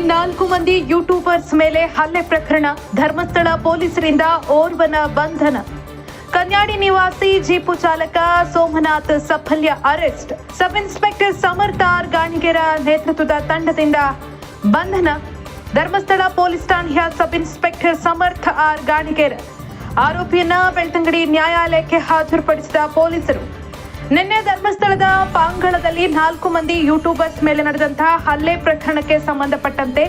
ನಾಲ್ಕು ಮಂದಿ ಯೂಟ್ಯೂಬರ್ಸ್ ಮೇಲೆ ಹಲ್ಲೆ ಪ್ರಕರಣ. ಧರ್ಮಸ್ಥಳ ಪೊಲೀಸರಿಂದ ಓರ್ವನ ಬಂಧನ. ಕನ್ಯಾಡಿ ನಿವಾಸಿ ಜೀಪು ಚಾಲಕ Somnath Safalya arrest. Sub inspector Samartha R Ganigera ನೇತೃತ್ವದ ತಂಡದಿಂದ ಬಂಧನ. ಧರ್ಮಸ್ಥಳ ಪೊಲೀಸ್ ಠಾಣೆಯ sub inspector Samartha R Ganigera. ಆರೋಪಿಯನ್ನ Belthangady ನ್ಯಾಯಾಲಯಕ್ಕೆ ಹಾಜರುಪಡಿಸಿದ ಪೊಲೀಸರು. ನಿನ್ನೆ ಧರ್ಮಸ್ಥಳದ ಪಾಂಗಳದಲ್ಲಿ ನಾಲ್ಕು ಮಂದಿ ಯೂಟ್ಯೂಬರ್ಸ್ ಮೇಲೆ ನಡೆದಂತಹ ಹಲ್ಲೆ ಪ್ರಕರಣಕ್ಕೆ ಸಂಬಂಧಪಟ್ಟಂತೆ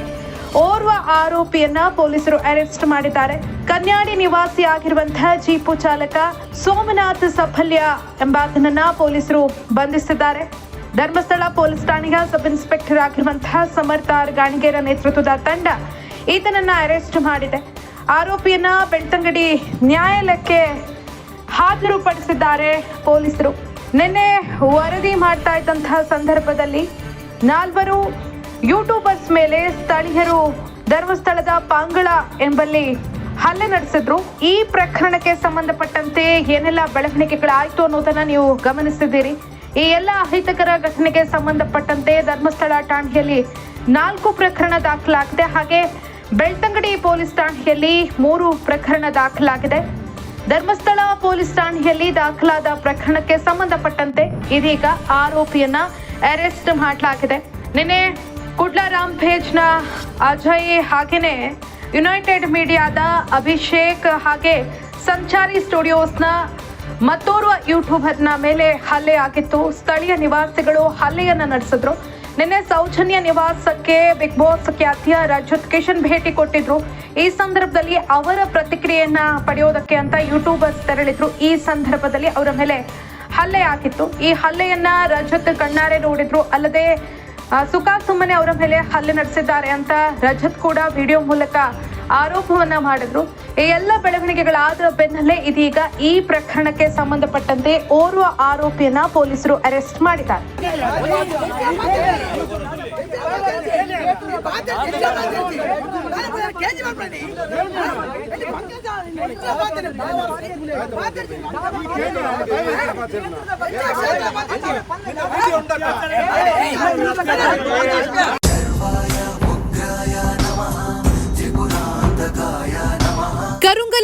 ಓರ್ವ ಆರೋಪಿಯನ್ನ ಪೊಲೀಸರು ಅರೆಸ್ಟ್ ಮಾಡಿದ್ದಾರೆ. ಕನ್ಯಾಡಿ ನಿವಾಸಿ ಆಗಿರುವಂತಹ ಜೀಪು ಚಾಲಕ ಸೋಮನಾಥ್ ಸಫಲ್ಯ ಎಂಬಾತನನ್ನ ಪೊಲೀಸರು ಬಂಧಿಸಿದ್ದಾರೆ. ಧರ್ಮಸ್ಥಳ ಪೊಲೀಸ್ ಠಾಣೆಯ ಸಬ್ ಇನ್ಸ್ಪೆಕ್ಟರ್ ಆಗಿರುವಂತಹ ಸಮರ್ಥಾರ್ ಗಾಣಿಗೇರ ನೇತೃತ್ವದ ತಂಡ ಈತನನ್ನ ಅರೆಸ್ಟ್ ಮಾಡಿದೆ. ಆರೋಪಿಯನ್ನ ಬೆಳ್ತಂಗಡಿ ನ್ಯಾಯಾಲಯಕ್ಕೆ ಹಾಜರುಪಡಿಸಿದ್ದಾರೆ ಪೊಲೀಸರು. ನಿನ್ನೆ ವರದಿ ಮಾಡ್ತಾ ಇದ್ದಂತಹ ಸಂದರ್ಭದಲ್ಲಿ ನಾಲ್ವರು ಯೂಟ್ಯೂಬರ್ಸ್ ಮೇಲೆ ಸ್ಥಳೀಯರು ಧರ್ಮಸ್ಥಳದ ಪಾಂಗಳ ಎಂಬಲ್ಲಿ ಹಲ್ಲೆ ನಡೆಸಿದ್ರು. ಈ ಪ್ರಕರಣಕ್ಕೆ ಸಂಬಂಧಪಟ್ಟಂತೆ ಏನೆಲ್ಲ ಬೆಳವಣಿಗೆಗಳಾಯ್ತು ಅನ್ನೋದನ್ನ ನೀವು ಗಮನಿಸಿದ್ದೀರಿ. ಈ ಎಲ್ಲ ಅಹಿತಕರ ಘಟನೆಗೆ ಸಂಬಂಧಪಟ್ಟಂತೆ ಧರ್ಮಸ್ಥಳ ಠಾಣೆಯಲ್ಲಿ ನಾಲ್ಕು ಪ್ರಕರಣ ದಾಖಲಾಗಿದೆ. ಹಾಗೆ ಬೆಳ್ತಂಗಡಿ ಪೊಲೀಸ್ ಠಾಣೆಯಲ್ಲಿ ಮೂರು ಪ್ರಕರಣ ದಾಖಲಾಗಿದೆ. ಧರ್ಮಸ್ಥಳ ಪೊಲೀಸ್ ಠಾಣೆಯಲ್ಲಿ ದಾಖಲಾದ ಪ್ರಕರಣಕ್ಕೆ ಸಂಬಂಧಪಟ್ಟಂತೆ ಇದೀಗ ಆರೋಪಿಯನ್ನ ಅರೆಸ್ಟ್ ಮಾಡಲಾಗಿದೆ. ನಿನ್ನೆ ಕುಡ್ಲರಾಮ್ ಭೇಜ್ನ ಅಜಯ್ ಹಾಗೇನೆ ಯುನೈಟೆಡ್ ಮೀಡಿಯಾದ ಅಭಿಷೇಕ್ ಹಾಗೆ ಸಂಚಾರಿ ಸ್ಟುಡಿಯೋಸ್ನ ಮತ್ತೋರ್ವ ಯೂಟ್ಯೂಬರ್ನ ಮೇಲೆ ಹಲ್ಲೆ ಆಗಿತ್ತು. ಸ್ಥಳೀಯ ನಿವಾಸಿಗಳು ಹಲ್ಲೆಯನ್ನು ನಡೆಸಿದ್ರು. ನಿನ್ನೆ ಸೌಜನ್ಯ ನಿವಾಸಕ್ಕೆ ಬಿಗ್ ಬಾಸ್ ಖ್ಯಾತಿಯ ರಜತ್ ಕಿಶನ್ ಭೇಟಿ ಕೊಟ್ಟಿದ್ರು. ಈ ಸಂದರ್ಭದಲ್ಲಿ ಅವರ ಪ್ರತಿಕ್ರಿಯೆಯನ್ನ ಪಡೆಯೋದಕ್ಕೆ ಅಂತ ಯೂಟ್ಯೂಬರ್ಸ್ ತೆರಳಿದ್ರು. ಈ ಸಂದರ್ಭದಲ್ಲಿ ಅವರ ಮೇಲೆ ಹಲ್ಲೆ ಆಗಿತ್ತು. ಈ ಹಲ್ಲೆಯನ್ನ ರಜತ್ ಕಣ್ಣಾರೆ ನೋಡಿದ್ರು. ಅಲ್ಲದೆ ಸುಖಾ ಸುಮ್ಮನೆ ಅವರ ಮೇಲೆ ಹಲ್ಲೆ ನಡೆಸಿದ್ದಾರೆ ಅಂತ ರಜತ್ ಕೂಡ ವಿಡಿಯೋ ಮೂಲಕ ಆರೋಪವನ್ನ ಮಾಡಿದ್ರು. ಈ ಎಲ್ಲ ಬೆಳವಣಿಗೆಗಳಾದ ಬೆನ್ನಲ್ಲೇ ಇದೀಗ ಈ ಪ್ರಕರಣಕ್ಕೆ ಸಂಬಂಧಪಟ್ಟಂತೆ ಓರ್ವ ಆರೋಪಿಯನ್ನ ಪೊಲೀಸರು ಅರೆಸ್ಟ್ ಮಾಡಿದ್ದಾರೆ.